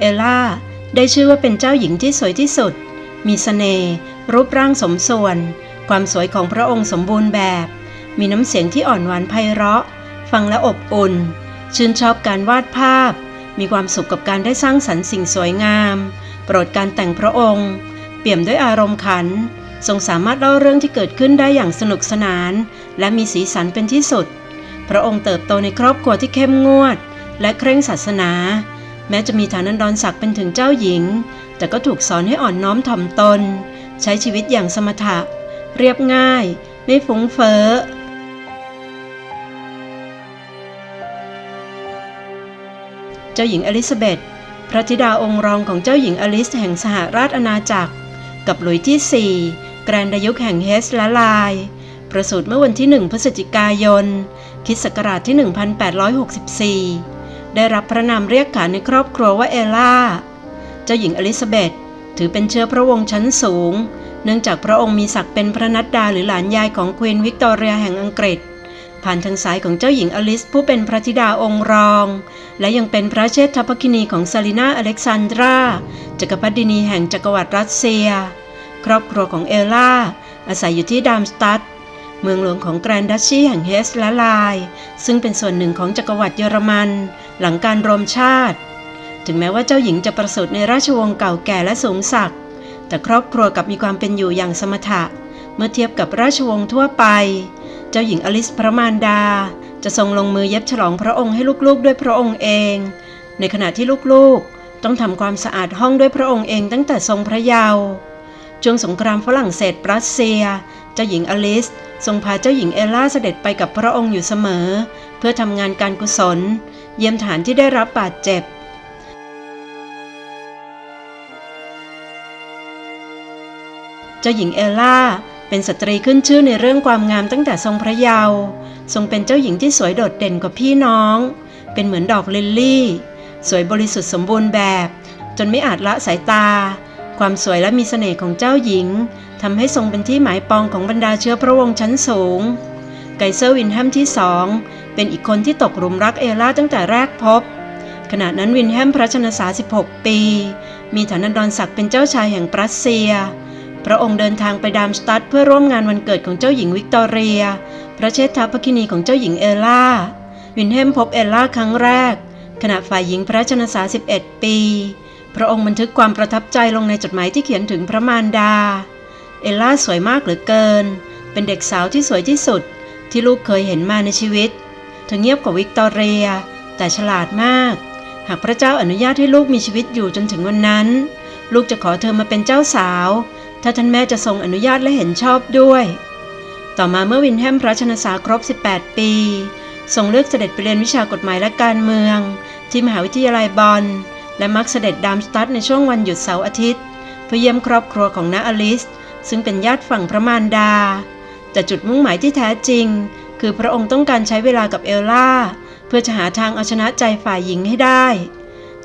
เอล่าได้ชื่อว่าเป็นเจ้าหญิงที่สวยที่สุด มีสเสน่ห์รูปร่างสมส่วน ความสวยของพระองค์สมบูรณ์แบบ มีน้ำเสียงที่อ่อนหวานไพเราะ ฟังและอบอุ่น ชื่นชอบการวาดภาพ มีความสุขกับการได้สร้างสรรค์สิ่งสวยงาม โปรดการแต่งพระองค์ เปี่ยมด้วยอารมณ์ขัน ทรงสามารถเล่าเรื่องที่เกิดขึ้นได้อย่างสนุกสนาน และมีสีสันเป็นที่สุด พระองค์เติบโตในครอบครัวที่เข้มงวด และเคร่งศาสนา แม้จะมีฐานันดรศักดิ์เป็นถึงเจ้าหญิง แต่ก็ถูกสอนให้อ่อนน้อมถ่อมตน ใช้ชีวิตอย่างสมถะ เรียบง่าย ไม่ฟุ้งเฟ้อเจ้าหญิงอลิซาเบธพระธิดาองค์รองของเจ้าหญิงอลิซแห่งสหราชอาณาจักร กับหลุยที่ 4 แกรนดายุคแห่งเฮสและลาย ประสูติเมื่อวันที่ 1 พฤศจิกายนคริสต์ศักราชที่ 1864 ได้รับพระนามเรียกขานในครอบครัวว่าเอล่า เจ้าหญิงอลิซาเบธถือเป็นเชื้อพระวงศ์ชั้นสูง เนื่องจากพระองค์มีศักดิ์เป็นพระนัดดาหรือหลานยายของควีนวิกตอเรียแห่งอังกฤษ ผ่านทางสายของเจ้าหญิงอลิซผู้เป็นพระธิดาองค์รอง และยังเป็นพระเชษฐภคินีของซาลินาอเล็กซานดราจักรพรรดินีแห่งจักรวรรดิรัสเซีย ครอบครัวของเอลล่าอาศัยอยู่ที่ดามสตัด เมืองหลวงของแกรนดัชชีแห่งเฮสและลาย ซึ่งเป็นส่วนหนึ่งของจักรวรรดิเยอรมัน หลังการรวมชาติ ถึงแม้ว่าเจ้าหญิงจะประสูติในราชวงศ์เก่าแก่และสูงศักดิ์แต่ครอบครัวกับมีความเป็นอยู่อย่างสมถะ เมื่อเทียบกับราชวงศ์ทั่วไป เจ้าหญิงอลิซพระมารดา จะทรงลงมือเย็บฉลองพระองค์ให้ลูกๆด้วยพระองค์เอง ในขณะที่ลูกๆ ต้องทำความสะอาดห้องด้วยพระองค์เองตั้งแต่ทรงพระเยาว์ช่วงสงครามฝรั่งเศสรัสเซีย จ้าหญิงอลิซทรงพาเจ้าหญิงเอล่าเสด็จไปกับพระองค์อยู่เสมอ เพื่อทำงานการกุศล เยี่ยมฐานที่ได้รับบาดเจ็บ เจ้าหญิงเอลล่าเป็นสตรีขึ้นชื่อในเรื่องความงามตั้งแต่ทรงพระเยาว์ทรงเป็นเจ้าหญิงที่สวยโดดเด่นกว่าพี่น้อง เป็นเหมือนดอกลิลลี่ สวยบริสุทธิ์สมบูรณ์แบบ จนไม่อาจละสายตา ความสวยและมีเสน่ห์ของเจ้าหญิง ทำให้ทรงเป็นที่หมายปองของบรรดาเชื้อพระวงศ์ชั้นสูง ไกเซอร์วินแฮมที่สองเป็นอีกคนที่ตกหลุมรักเอล่าตั้งแต่แรกพบ ขณะนั้นวินแฮมพระชนษา 16 ปี มีฐานันดรศักดิ์เป็นเจ้าชายแห่งปรัสเซีย พระองค์เดินทางไปดามสตัดเพื่อร่วมงานวันเกิดของเจ้าหญิงวิกตอเรีย พระเชษฐาภคินีของเจ้าหญิงเอล่า วินแฮมพบเอลล่าครั้งแรก ขณะฝ่ายหญิงพระชนษา 11 ปี พระองค์บันทึกความประทับใจลงในจดหมายที่เขียนถึงพระมารดา เอลล่าสวยมากเหลือเกิน เป็นเด็กสาวที่สวยที่สุด ที่ลูกเคยเห็นมาในชีวิต เธอเงียบกว่าวิกตอเรีย แต่ฉลาดมาก หากพระเจ้าอนุญาตให้ลูกมีชีวิตอยู่จนถึงวันนั้น ลูกจะขอเธอมาเป็นเจ้าสาว ถ้าท่านแม่จะทรงอนุญาตและเห็นชอบด้วย ต่อมาเมื่อวินแฮมพระชนษาครบ 18 ปี ทรงเลือกเสด็จไปเรียนวิชากฎหมายและการเมือง ที่มหาวิทยาลัยบอนและมักเสด็จดามสตัดในช่วงวันหยุดเสาร์อาทิตย์เพื่อเยี่ยมครอบครัวของนาอลิส ซึ่งเป็นญาติฝั่งพระมารดา แต่จุดมุ่งหมายที่แท้จริง คือพระองค์ต้องการใช้เวลากับเอลล่า เพื่อจะหาทางเอาชนะใจฝ่ายหญิงให้ได้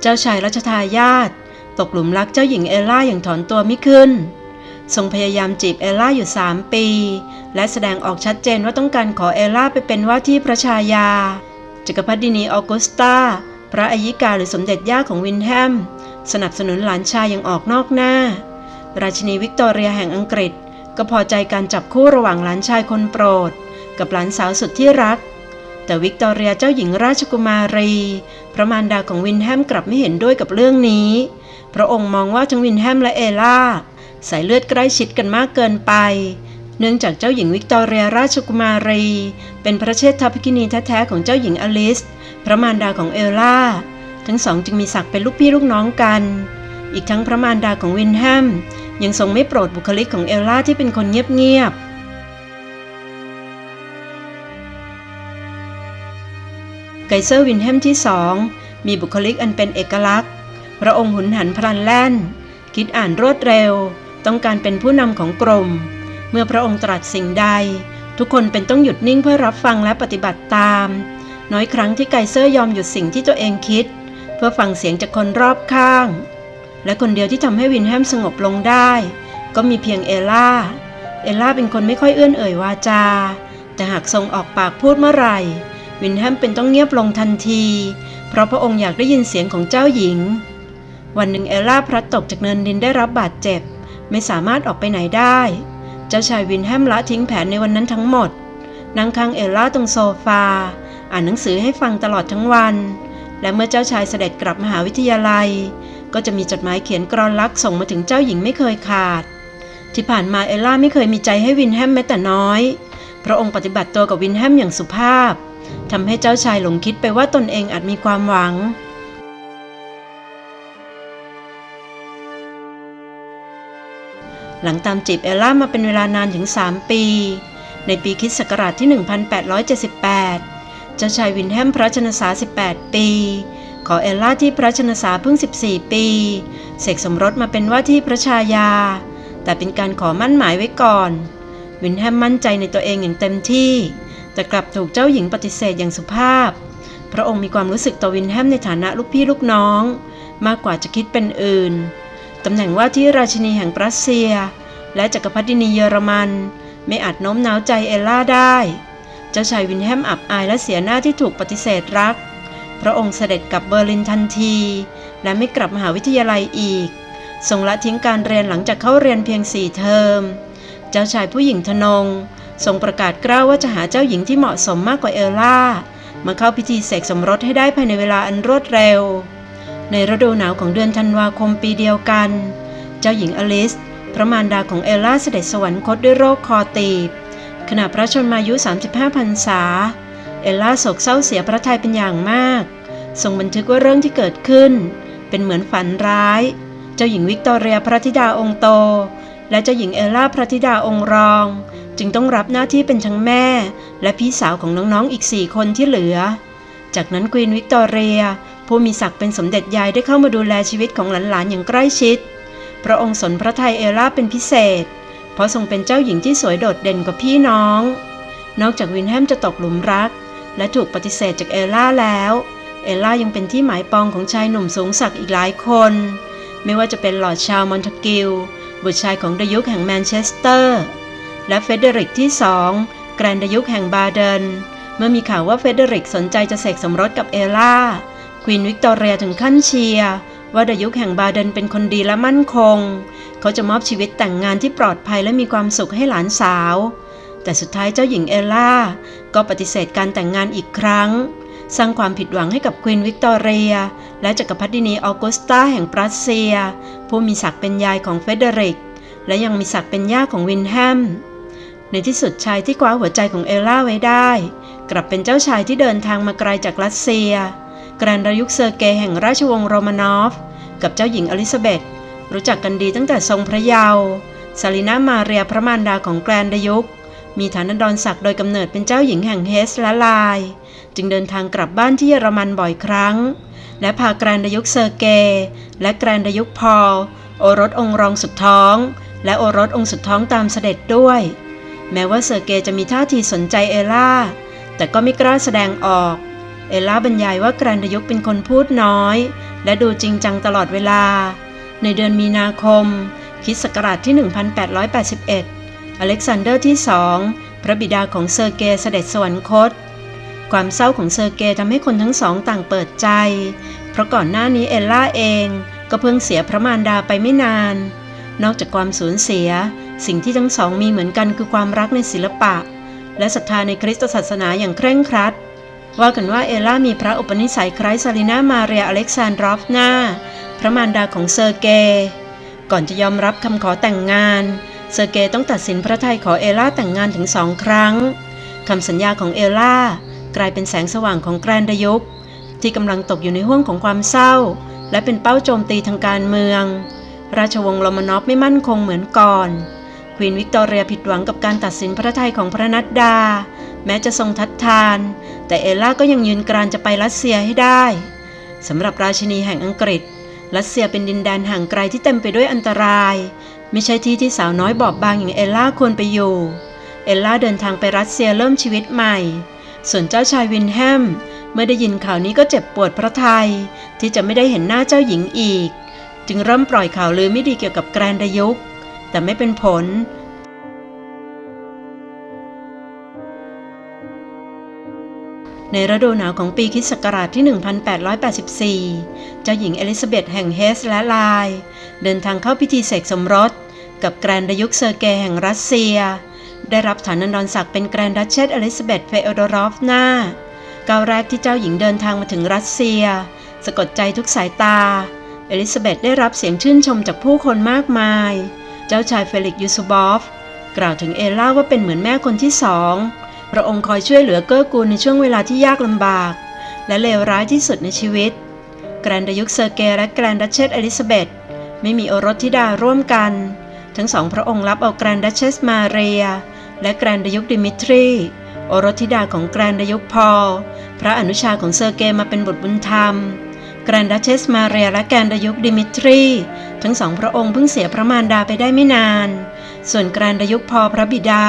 เจ้าชายรัชทายาทตกหลุมรักเจ้าหญิงเอลล่าอย่างถอนตัวไม่ขึ้น ทรงพยายามจีบเอลล่าอยู่ 3 ปี และแสดงออกชัดเจนว่าต้องการขอเอลล่าไปเป็นว่าที่พระชายา จักรพรรดินีออกุสตา พระอัยิกาหรือสมเด็จย่าของวินแฮม สนับสนุนหลานชายอย่างออกนอกหน้า ราชินีวิกตอเรียแห่งอังกฤษ ก็พอใจการจับคู่ระหว่างหลานชายคนโปรด กับหลานสาวสุดที่รัก แต่วิกตอเรียเจ้าหญิงราชกุมารี พระมารดาของวินแฮมกลับไม่เห็นด้วยกับเรื่องนี้ พระองค์มองว่าทั้งวินแฮมและเอล่าสายเลือดใกล้ชิดกันมากเกินไป เนื่องจากเจ้าหญิงวิกตอเรียราชกุมารี เป็นพระเชษฐภคินีแท้ๆของเจ้าหญิงอลิส พระมารดาของเอล่า ทั้งสองจึงมีศักดิ์เป็นลูกพี่ลูกน้องกัน อีกทั้งพระมารดาของวินแฮม ยังทรงไม่โปรดบุคลิกของเอลล่าที่เป็นคนเงียบๆ ไกเซอร์วินแฮมที่สองมีบุคลิกอันเป็นเอกลักษณ์ พระองค์หุนหันพลันแล่น คิดอ่านรวดเร็ว ต้องการเป็นผู้นำของกรม เมื่อพระองค์ตรัสสิ่งใด ทุกคนเป็นต้องหยุดนิ่งเพื่อรับฟังและปฏิบัติตาม น้อยครั้งที่ไกเซอร์ยอมหยุดสิ่งที่ตัวเองคิด เพื่อฟังเสียงจากคนรอบข้าง และคนเดียวที่ทำให้วินแฮมสงบลงได้ ก็มีเพียงเอล่า เอล่าเป็นคนไม่ค่อยเอื้อนเอ่ยวาจา แต่หากทรงออกปากพูดเมื่อไหร่ วินแฮมเป็นต้องเงียบลงทันที เพราะพระองค์อยากได้ยินเสียงของเจ้าหญิง วันหนึ่งเอลล่าพลัดตกจากเนินดินได้รับบาดเจ็บ ไม่สามารถออกไปไหนได้ เจ้าชายวินแฮมละทิ้งแผนในวันนั้นทั้งหมดนั่งข้างเอลล่าตรงโซฟา อ่านหนังสือให้ฟังตลอดทั้งวัน และเมื่อเจ้าชายเสด็จกลับมหาวิทยาลัย ก็จะมีจดหมายเขียนกรอนรักส่งมาถึงเจ้าหญิงไม่เคยขาด ที่ผ่านมาเอลล่าไม่เคยมีใจให้วินแฮมแม้แต่น้อย พระองค์ปฏิบัติตัวกับวินแฮมอย่างสุภาพทำให้เจ้าชายหลงคิดไปว่าตนเองอาจมีความหวังหลังตามจีบเอลล่ามาเป็นเวลานานถึง 3 ปี ในปีคริสต์ศักราชที่ 1878 เจ้าชายวินแฮมพระชนษา18 ปี ขอเอลล่าที่พระชนษาเพิ่ง 14 ปี เสกสมรสมาเป็นว่าที่พระชายา แต่เป็นการขอมั่นหมายไว้ก่อน วินแฮมมั่นใจในตัวเองอย่างเต็มที่ แต่กลับถูกเจ้าหญิงปฏิเสธอย่างสุภาพ พระองค์มีความรู้สึกต่อวินแฮมในฐานะลูกพี่ลูกน้อง มากกว่าจะคิดเป็นอื่น ตำแหน่งว่าที่ราชินีแห่งปรัสเซีย และจักรพรรดินีเยอรมัน ไม่อาจโน้มน้าวใจเอลล่าได้ เจ้าชายวินแฮมอับอายและเสียหน้าที่ถูกปฏิเสธรัก พระองค์เสด็จกลับเบอร์ลินทันที และไม่กลับมหาวิทยาลัยอีก ทรงละทิ้งการเรียนหลังจากเข้าเรียนเพียงสี่เทอม เจ้าชายผู้หญิงทนง ทรงประกาศกล้าวว่าจะหาเจ้าหญิงที่เหมาะสมมากกว่าเอลล่า มาเข้าพิธีเสกสมรสให้ได้ภายในเวลาอันรวดเร็ว ในฤดูหนาวของเดือนธันวาคมปีเดียวกัน เจ้าหญิงอลิส พระมารดาของเอลล่าเสด็จสวรรคตด้วยโรคคอตีบขณะพระชนมายุ 35พรรษา เอลล่าโศกเศร้าเสียพระทัยเป็นอย่างมาก ทรงบันทึกว่าเรื่องที่เกิดขึ้น เป็นเหมือนฝันร้าย เจ้าหญิงวิกตอเรียพระธิดาองค์โต และเจ้าหญิงเอลล่าพระธิดาองค์รอง จึงต้องรับหน้าที่เป็นทั้งแม่ และพี่สาวของน้องๆอีกสี่คนที่เหลือ จากนั้นควีนวิกตอเรีย ผู้มีศักดิ์เป็นสมเด็จยายได้เข้ามาดูแลชีวิตของหลานๆอย่างใกล้ชิด พระองค์สนพระทัยเอลล่าเป็นพิเศษ เพราะทรงเป็นเจ้าหญิงที่สวยโดดเด่นกว่าพี่น้องนอกจากวินแฮมจะตกหลุมรัก และถูกปฏิเสธจากเอลล่าแล้ว เอลล่ายังเป็นที่หมายปองของชายหนุ่มสูงศักดิ์อีกหลายคน ไม่ว่าจะเป็นหลอดชาวมอนทกิลบุตรชายของดยุคแห่งแมนเชสเตอร์ และเฟเดริกที่สองแกรนดยุคแห่งบาเดน เมื่อมีข่าวว่าเฟเดริกสนใจจะเสกสมรสกับเอลล่าควีนวิกตอเรียถึงขั้นเชียร์ว่าดยุคแห่งบาเดนเป็นคนดีและมั่นคง เขาจะมอบชีวิตแต่งงานที่ปลอดภัยและมีความสุขให้หลานสาว แต่สุดท้ายเจ้าหญิงเอล่าก็ปฏิเสธการแต่งงานอีกครั้ง สร้างความผิดหวังให้กับควีนวิกตอเรีย และจักรพรรดินีออกุสตาแห่งปรัสเซีย ผู้มีศักดิ์เป็นยายของเฟเดริก และยังมีศักดิ์เป็นย่าของวินแฮม ในที่สุดชายที่คว้าหัวใจของเอล่าไว้ได้ กลับเป็นเจ้าชายที่เดินทางมาไกลจากรัสเซียแกรนดยุคเซอร์เกย์แห่งราชวงศ์โรมานอฟ กับเจ้าหญิงอลิซาเบธรู้จักกันดีตั้งแต่ทรงพระเยาว์ซาลินามาเรียพระมารดาของแกรนดยุค มีฐานดอนศักดิ์โดยกำเนิดเป็นเจ้าหญิงแห่งเฮสและลาย จึงเดินทางกลับบ้านที่เยอรมันบ่อยครั้ง และพาแกรนดยุคเซอร์เกและแกรนดยุคพอลโอรสองค์รองสุดท้อง และโอรสองค์สุดท้องตามเสด็จด้วย แม้ว่าเซอร์เกจะมีท่าทีสนใจเอล่า แต่ก็ไม่กล้าแสดงออก เอล่าบรรยายว่าแกรนดยุคเป็นคนพูดน้อย และดูจริงจังตลอดเวลา ในเดือนมีนาคมคริสต์ศักราชที่ 1881 อเล็กซานเดอร์ที่สองพระบิดาของเซอร์เกย์เสด็จสวรรคต ความเศร้าของเซอร์เกย์ทำให้คนทั้งสองต่างเปิดใจ เพราะก่อนหน้านี้เอลล่าเองก็เพิ่งเสียพระมารดาไปไม่นาน นอกจากความสูญเสีย สิ่งที่ทั้งสองมีเหมือนกันคือความรักในศิลปะ และศรัทธาในคริสตศาสนาอย่างเคร่งครัด ว่ากันว่าเอลล่ามีพระอุปนิสัยคล้ายซาลินามาเรียอเล็กซานดรอฟนาพระมารดาของเซอร์เกย์ก่อนจะยอมรับคำขอแต่งงาน เซอร์เกย์ต้องตัดสินพระทัยขอเอล่าแต่งงานถึงสองครั้งคำสัญญาของเอล่ากลายเป็นแสงสว่างของแกรนดยุคที่กำลังตกอยู่ในห้วงของความเศร้า และเป็นเป้าโจมตีทางการเมือง ราชวงศ์โรมานอฟไม่มั่นคงเหมือนก่อนควีนวิกตอเรียผิดหวังกับการตัดสินพระทัยของพระนัดดา แม้จะทรงทัดทาน แต่เอล่าก็ยังยืนกรานจะไปรัสเซียให้ได้สำหรับราชินีแห่งอังกฤษ รัสเซียเป็นดินแดนห่างไกลที่เต็มไปด้วยอันตราย ไม่ใช่ที่ที่สาวน้อยบอบบางอย่างเอลล่าควรไปอยู่ เอลล่าเดินทางไปรัสเซียเริ่มชีวิตใหม่ ส่วนเจ้าชายวินแฮมเมื่อได้ยินข่าวนี้ก็เจ็บปวดพระทัยที่จะไม่ได้เห็นหน้าเจ้าหญิงอีก จึงเริ่มปล่อยข่าวลือไม่ดีเกี่ยวกับแกรนดยุกแต่ไม่เป็นผล ในฤดูหนาวของปีคิสต์ศักราชที่ 1884 เจ้าหญิงเอลิซาเบธแห่งเฮสและไลน์เดินทางเข้าพิธีเสกสมรส กับแกรนดยุคเซอร์เกย์แห่งรัสเซีย ได้รับฐานันดรศักดิ์เป็นแกรนดัชเชสเอลิซาเบธเฟโอดรอฟนาก้าวแรกที่เจ้าหญิงเดินทางมาถึงรัสเซีย สะกดใจทุกสายตา เอลิซาเบธได้รับเสียงชื่นชมจากผู้คนมากมาย เจ้าชายเฟลิกยูซูบอฟกล่าวถึงเอล่าว่าเป็นเหมือนแม่คนที่สอง ระองค์คอยช่วยเหลือเกื้อกูลในช่วงเวลาที่ยากลำบาก และเลวร้ายที่สุดในชีวิต แกรนดยุคเซอร์เกและแกรนดัชเชสเอลิซาเบธไม่มีโอรสธิดาร่วมกัน ทั้งสองพระองค์รับเอาแกรนดัชเชสมาเรีย และแกรนดยุคดิมิทรี โอรสธิดาของแกรนดยุคพอล พระอนุชาของเซอร์เกมาเป็นบุตรบุญธรรมแกรนดัชเชสมาเรียและแกรนดยุคดิมิทรี ทั้งสองพระองค์เพิ่งเสียพระมารดาไปได้ไม่นาน ส่วนแกรนดยุคพอพระบิดา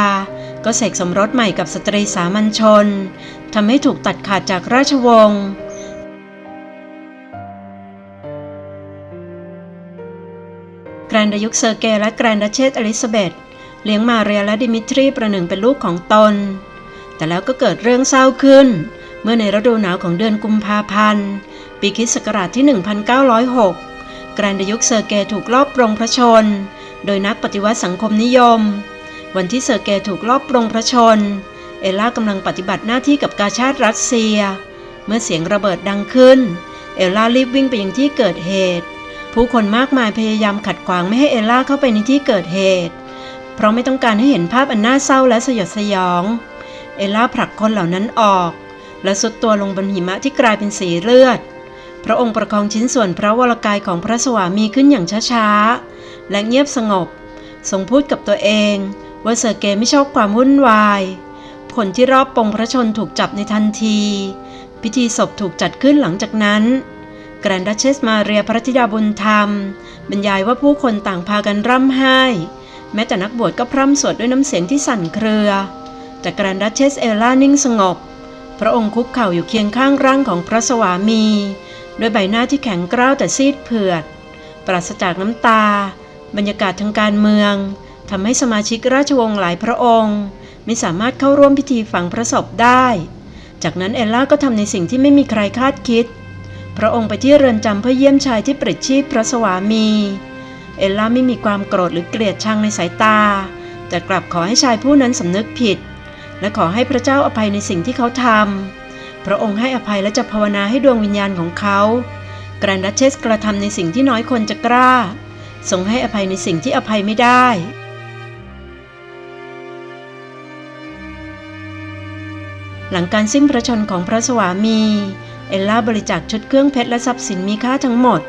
ก็เสกสมรสใหม่กับสตรีสามัญชนทำให้ถูกตัดขาดจากราชวงศ์แกรนดยุคเซอร์เกและแกรนดเชสอลิซาเบธเลี้ยงมาเรียและดิมิทรีประหนึ่งเป็นลูกของตน แต่แล้วก็เกิดเรื่องเศร้าขึ้น เมื่อในฤดูหนาวของเดือนกุมภาพันธ์ ปีคิสต์ศักราชที่ 1906 แกรนดยุคเซอร์เกถูกลอบปรงพระชน โดยนักปฏิวัติสังคมนิยม วันที่เซอร์เกย์ถูกลอบปรงพระชน เอลล่ากำลังปฏิบัติหน้าที่กับกาชาติรัสเซีย เมื่อเสียงระเบิดดังขึ้น เอลล่ารีบวิ่งไปยังที่เกิดเหตุ ผู้คนมากมายพยายามขัดขวางไม่ให้เอลล่าเข้าไปในที่เกิดเหตุ เพราะไม่ต้องการให้เห็นภาพอันน่าเศร้าและสยดสยอง เอลล่าผลักคนเหล่านั้นออก และสุดตัวลงบนหิมะที่กลายเป็นสีเลือดพระองค์ประคองชิ้นส่วนพระวรกายของพระสวามีขึ้นอย่างช้าๆ และเงียบสงบ ทรงพูดกับตัวเอง ว่าเซอร์เกย์ไม่ชอบความวุ่นวาย ผลที่รอบปงพระชนถูกจับในทันที พิธีศพถูกจัดขึ้นหลังจากนั้น แกรนดัชเชสมาเรียพระธิดาบุญธรรม บรรยายว่าผู้คนต่างพากันร่ำไห้ แม้แต่นักบวชก็พร่ำสวดด้วยน้ำเสียงที่สั่นเครือ แต่แกรนดัชเชสเอลล่านิ่งสงบ พระองค์คุกเข่าอยู่เคียงข้างร่างของพระสวามีด้วยใบหน้าที่แข็งกร้าวแต่ซีดเผือด ปราศจากน้ำตา บรรยากาศทางการเมือง ทำให้สมาชิกราชวงศ์หลายพระองค์ ไม่สามารถเข้าร่วมพิธีฝังพระศพได้ จากนั้นเอลล่าก็ทำในสิ่งที่ไม่มีใครคาดคิด พระองค์ไปที่เรือนจำเพื่อเยี่ยมชายที่ปลิดชีพพระสวามี เอลล่าไม่มีความโกรธหรือเกลียดชังในสายตา แต่กลับขอให้ชายผู้นั้นสำนึกผิด และขอให้พระเจ้าอภัยในสิ่งที่เขาทำพระองค์ให้อภัยและจะภาวนาให้ดวงวิญญาณของเขาแกรนดัชเชสกระทำในสิ่งที่น้อยคนจะกล้า ทรงให้อภัยในสิ่งที่อภัยไม่ได้ หลังการสิ้นพระชนของพระสวามี เอลล่าบริจาคชุดเครื่องเพชรและทรัพย์สินมีค่าทั้งหมด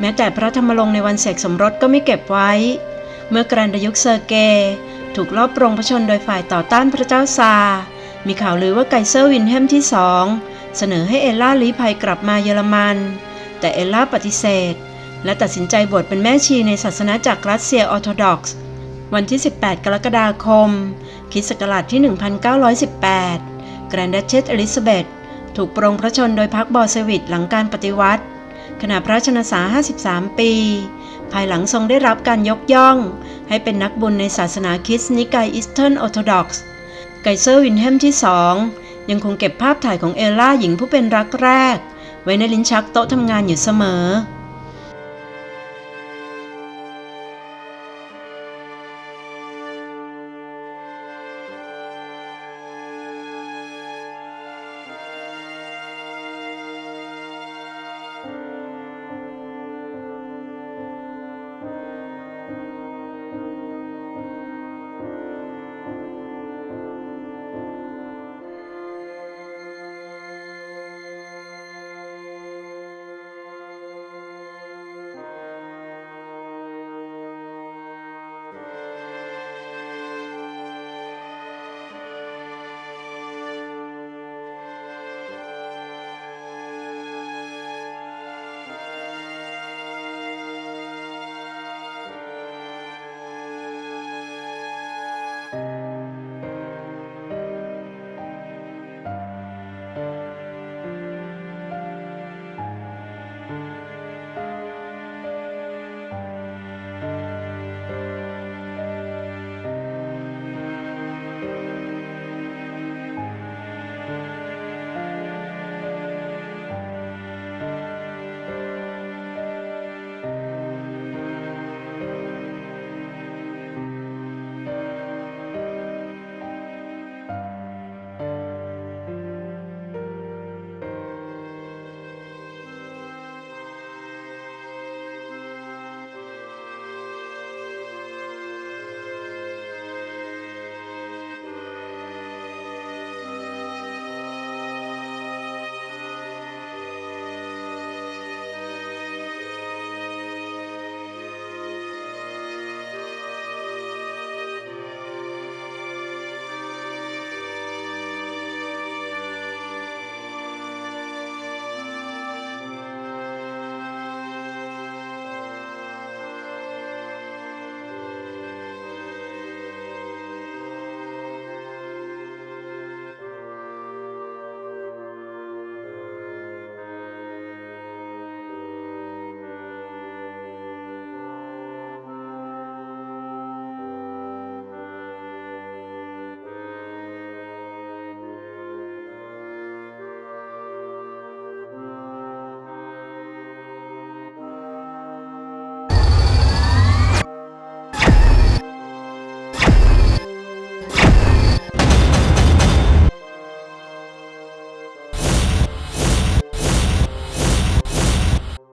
แม้แต่พระธรรมรงในวันเสกสมรสก็ไม่เก็บไว้ เมื่อแกรนดยุคเซอร์เกถูกลอบปรงพระชนโดยฝ่ายต่อต้านพระเจ้าซา มีข่าวลือว่าไกเซอร์วินเฮมที่สองเสนอให้เอลล่าลี้ภัยกลับมาเยอรมัน แต่เอลล่าปฏิเสธ และตัดสินใจบวชเป็นแม่ชีในศาสนาจากรัสเซียออร์โธดอกซ์ วันที่ 18 กรกฎาคมคริสต์ศักราชที่ 1918 กรนดัชเชสอลิซาเบธถูกปรงพระชนโดยพรรคบอลเซวิตหลังการปฏิวัติ ขณะพระชนสา53 ปี ภายหลังทรงได้รับการยกย่อง ให้เป็นนักบุญในศาสนาคริสต์นิกายอีสเทิร์นออร์โธดอกซ์ไกเซอร์วินเฮมที่สองยังคงเก็บภาพถ่ายของเอลล่าหญิงผู้เป็นรักแรก ไว้ในลิ้นชักโต๊ะทำงานอยู่เสมอ